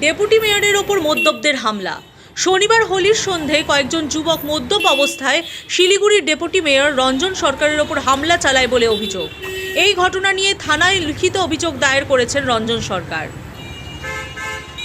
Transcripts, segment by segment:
Deputy মেয়রের ওপর মদ্যপদের হামলা। শনিবার হোলির সন্ধে কয়েকজন যুবক মদ্যপ অবস্থায় শিলিগুড়ির ডেপুটি মেয়র রঞ্জন সরকারের ওপর হামলা চালায় বলে অভিযোগ। এই ঘটনা নিয়ে থানায় লিখিত অভিযোগ দায়ের করেছেন রঞ্জন সরকার।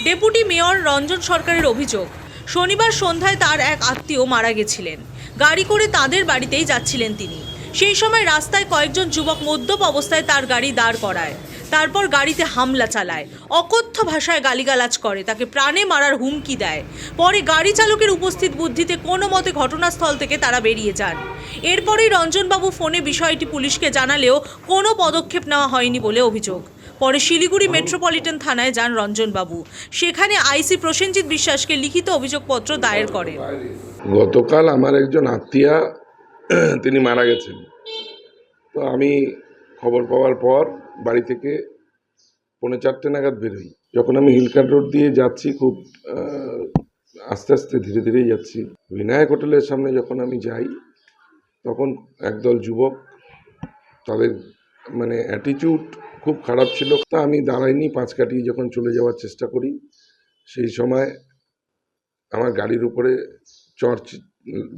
ডেপুটি মেয়র রঞ্জন সরকারের অভিযোগ, শনিবার সন্ধ্যায় তার এক আত্মীয় মারা গেছিলেন। গাড়ি করে তাদের বাড়িতেই যাচ্ছিলেন তিনি। সেই সময় রাস্তায় কয়েকজন যুবক মদ্যপ অবস্থায় তার গাড়ি দাঁড় করায়। তারপর গাড়িতে হামলা চালায়। অকথ্য ভাষায় গালিগালাজ করে, তাকে প্রাণে মারার হুমকি দেয়। পরে গাড়ি চালকের উপস্থিত বুদ্ধিতে কোনো মতে ঘটনাস্থল থেকে তারা বেরিয়ে যান। এরপরেই রঞ্জনবাবু ফোনে বিষয়টি পুলিশকে জানালেও কোনো পদক্ষেপ নেওয়া হয়নি বলে অভিযোগ। পরে শিলিগুড়ি মেট্রোপলিটন থানায় যান রঞ্জনবাবু। সেখানে আইসি প্রসেনজিৎ বিশ্বাসকে লিখিত অভিযোগপত্র দায়ের করেন গতকাল আমার একজন আত্মীয়া তিনি মারা গেছেন। তো আমি খবর পাওয়ার পর বাড়ি থেকে পৌনে চারটে নাগাদ বেরোই যখন আমি হিলকার রোড দিয়ে যাচ্ছি খুব আস্তে আস্তে ধীরে ধীরেই যাচ্ছি। বিনায়ক হোটেলের সামনে যখন আমি যাই, তখন একদল যুবক তাদের মানে অ্যাটিচিউড খুব খারাপ ছিল। তা আমি দাঁড়াইনি, পাঁচ কাটিয়ে যখন চলে যাওয়ার চেষ্টা করি, সেই সময় আমার গাড়ির উপরে চর্চ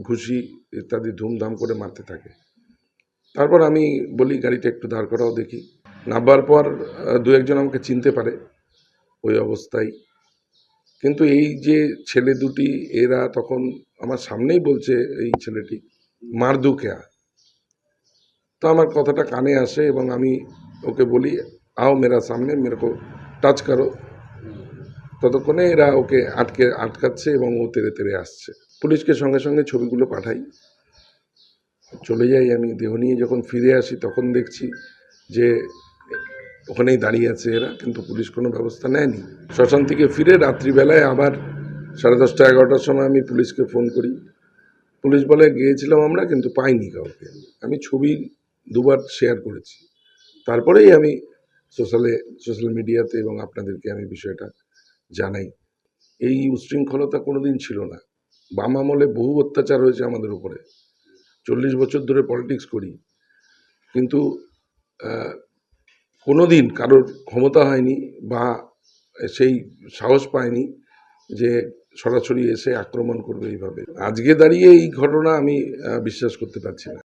ঘুষি ইত্যাদি ধুমধাম করে মারতে থাকে। তারপর আমি বলি, গাড়িটা একটু দাঁড় করাও দেখি। নামবার পর দু একজন আমাকে চিনতে পারে ওই অবস্থায়। কিন্তু এই যে ছেলে দুটি, এরা তখন আমার সামনেই বলছে, এই ছেলেটি মারদু কেয়া? তো আমার কথাটা কানে আসে এবং আমি ওকে বলি, আও মেরা সামনে, মেরে কো টাচ করো। ততক্ষণে এরা ওকে আটকে, আটকাচ্ছে এবং ও তেরে তেরে আসছে। পুলিশকে সঙ্গে সঙ্গে ছবিগুলো পাঠাই। চলে যাই আমি, দেহ নিয়ে যখন ফিরে আসি তখন দেখছি যে ওখানেই দাঁড়িয়ে আছে এরা, কিন্তু পুলিশ কোনো ব্যবস্থা নেয়নি। শ্মশান থেকে ফিরে রাত্রিবেলায় আবার সাড়ে দশটা, এগারোটার সময় আমি পুলিশকে ফোন করি। পুলিশ বলে, গিয়েছিলাম আমরা, কিন্তু পাইনি কাউকে। আমি ছবি দুবার শেয়ার করেছি। তারপরেই আমি সোশ্যালে, সোশ্যাল মিডিয়াতে এবং আপনাদেরকে আমি বিষয়টা জানাই। এই উচ্ছৃঙ্খলতা কোনোদিন ছিল না। বাম আমলে বহু অত্যাচার হয়েছে আমাদের উপরে। চল্লিশ বছর ধরে পলিটিক্স করি। কিন্তু আহ, কোনোদিন কারোর ক্ষমতা হয়নি বা সেই সাহস পায়নি যে সরাসরি এসে আক্রমণ করবে এইভাবে। আজকে দাঁড়িয়ে এই ঘটনা আমি বিশ্বাস করতে পারছি না।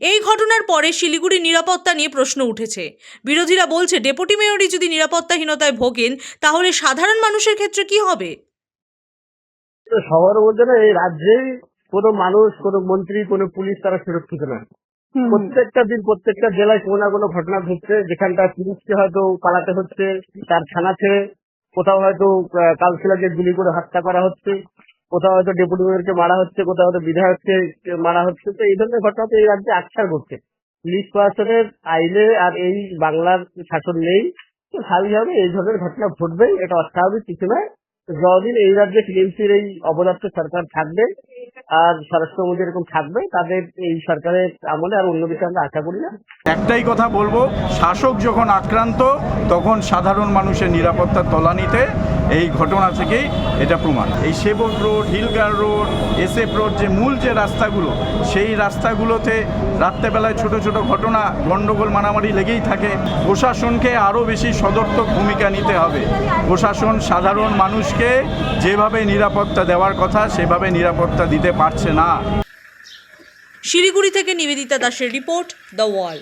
এই ঘটনার পরে শিলিগুড়ি নিরাপত্তা নিয়ে প্রশ্ন উঠেছে। বিরোধীরা বলছে ডেপুটি মেয়রই যদি নিরাপত্তাহীনতায় ভোগেন তাহলে সাধারণ মানুষের ক্ষেত্রে কি হবে? তো সবার মধ্যে না এই রাজ্যে কোনো মানুষ কোনো মন্ত্রী কোনো পুলিশ তারা সুরক্ষিত না। প্রত্যেকটা দিন প্রত্যেকটা জেলায় কোনো না কোনো ঘটনা ঘটছে। যেখানটা পুলিশকে হয়তো পালাতে হচ্ছে তার থানাতে কোথাও হয়তো কাউন্সিলরকে গুলি করে হত্যা করা হচ্ছে। কোথাও হয়তো ডেপুটি মেয়রকে মারা হচ্ছে কোথাও হয়তো বিধায়ককে মারা হচ্ছে। তো এই ধরনের ঘটনা তো এই রাজ্যে আকছার ঘটছে। পুলিশ প্রশাসনের আইনে আর এই বাংলার শাসন নেই। তো স্বাভাবিকভাবে এই ধরনের ঘটনা ঘটবে এটা অস্বাভাবিক কিছু নয়। যতদিন এই রাজ্যে টিএমসির এই অবদার্থ সরকার থাকবে, আর স্বরাষ্ট্রমন্ত্রী এরকম থাকবে, তাদের এই সরকারের আমলে আর অন্য কিছু আমরা আশা করি না। একটাই কথা বলব, শাসক যখন আক্রান্ত, তখন সাধারণ মানুষের নিরাপত্তার তলানিতে এই ঘটনা থেকেই এটা প্রমাণ। এই Sevoke road, Hill Cart road, SF road যে মূল যে রাস্তাগুলো, সেই রাস্তাগুলোতে রাত্রেবেলায় ছোট ছোট ঘটনা গণ্ডগোল মারামারি লেগেই থাকে। প্রশাসনকে আরও বেশি সদর্থক ভূমিকা নিতে হবে। প্রশাসন সাধারণ মানুষকে যেভাবে নিরাপত্তা দেওয়ার কথা, সেভাবে নিরাপত্তা দিতে পারছে না। শিলিগুড়ি থেকে নিবেদিতা দাসের রিপোর্ট, দ্য ওয়াল।